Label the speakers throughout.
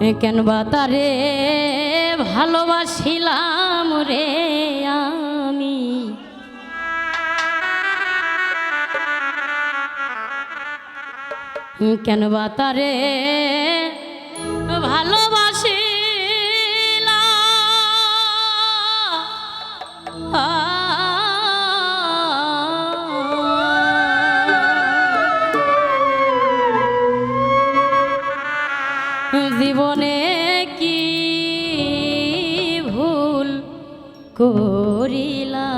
Speaker 1: কেন বা তারে ভালোবাসিলাম রে আমি? কেন বা তারে ভালোবাসিলাম করিলা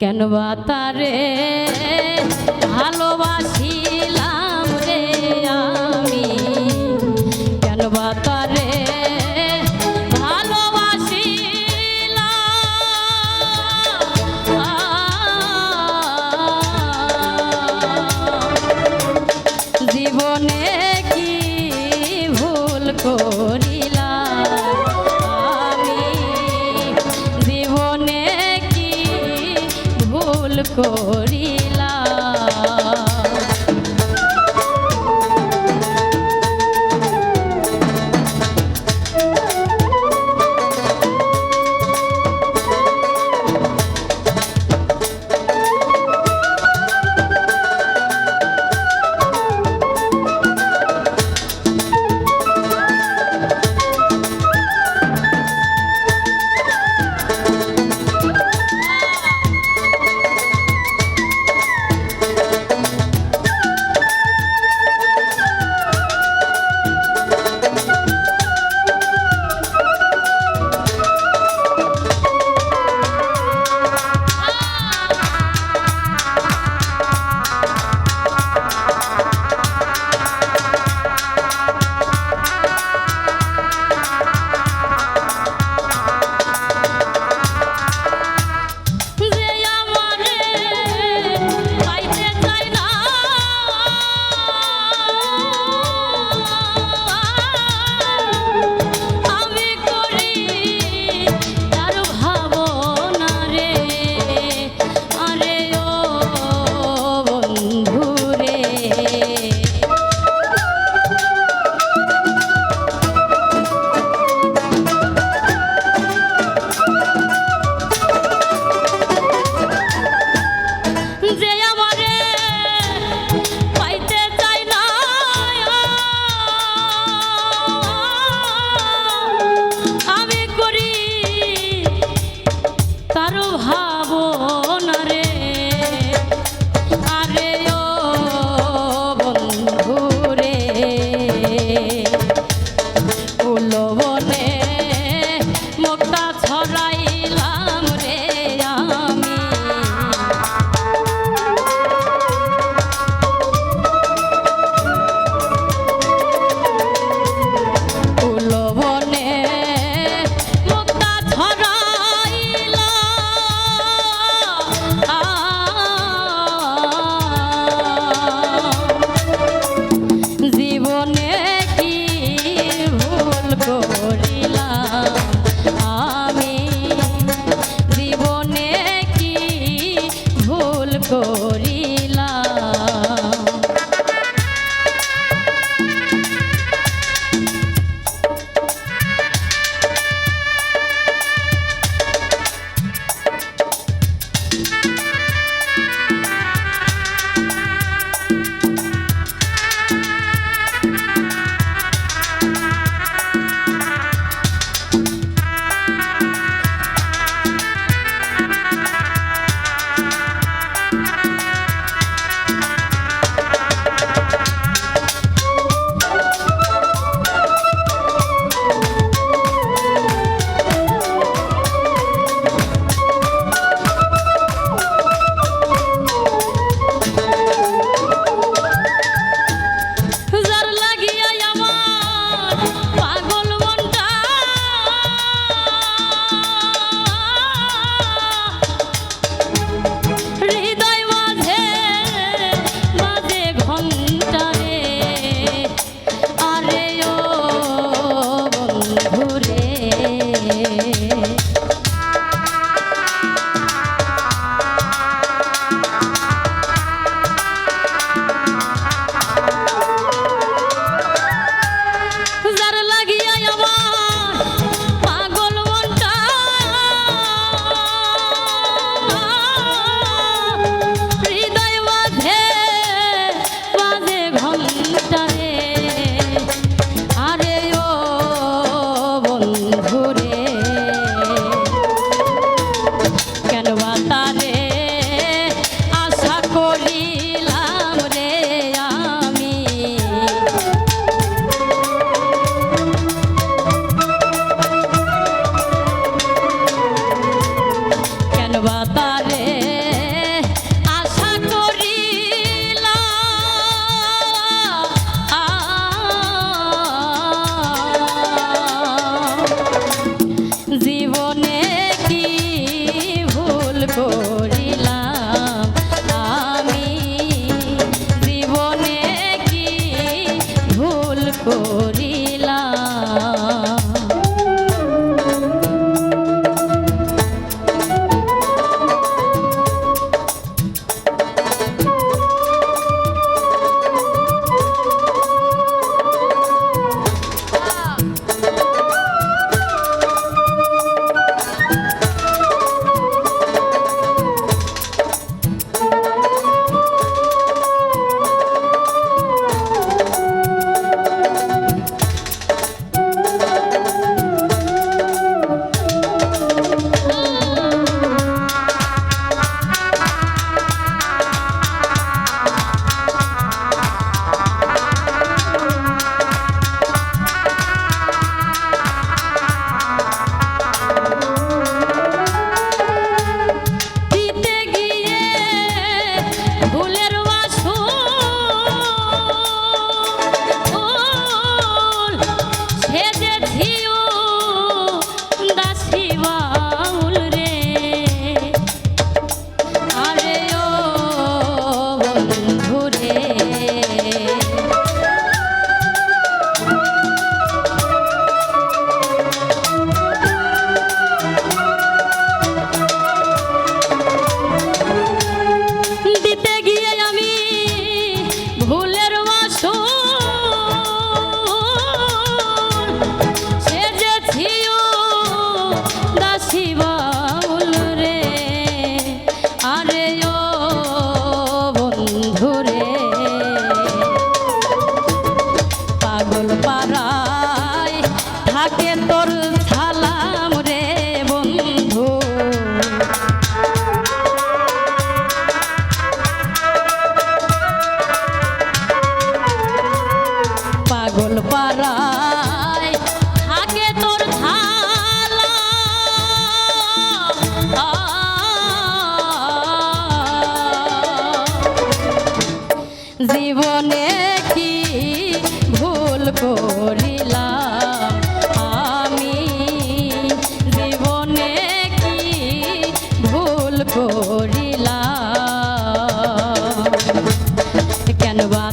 Speaker 1: কেন বা তারে ভালোবাসিলাম ভুল জীবনে কি ভুল করিলাম? আমি জীবনে কি ভুল করিলাম? কেন বা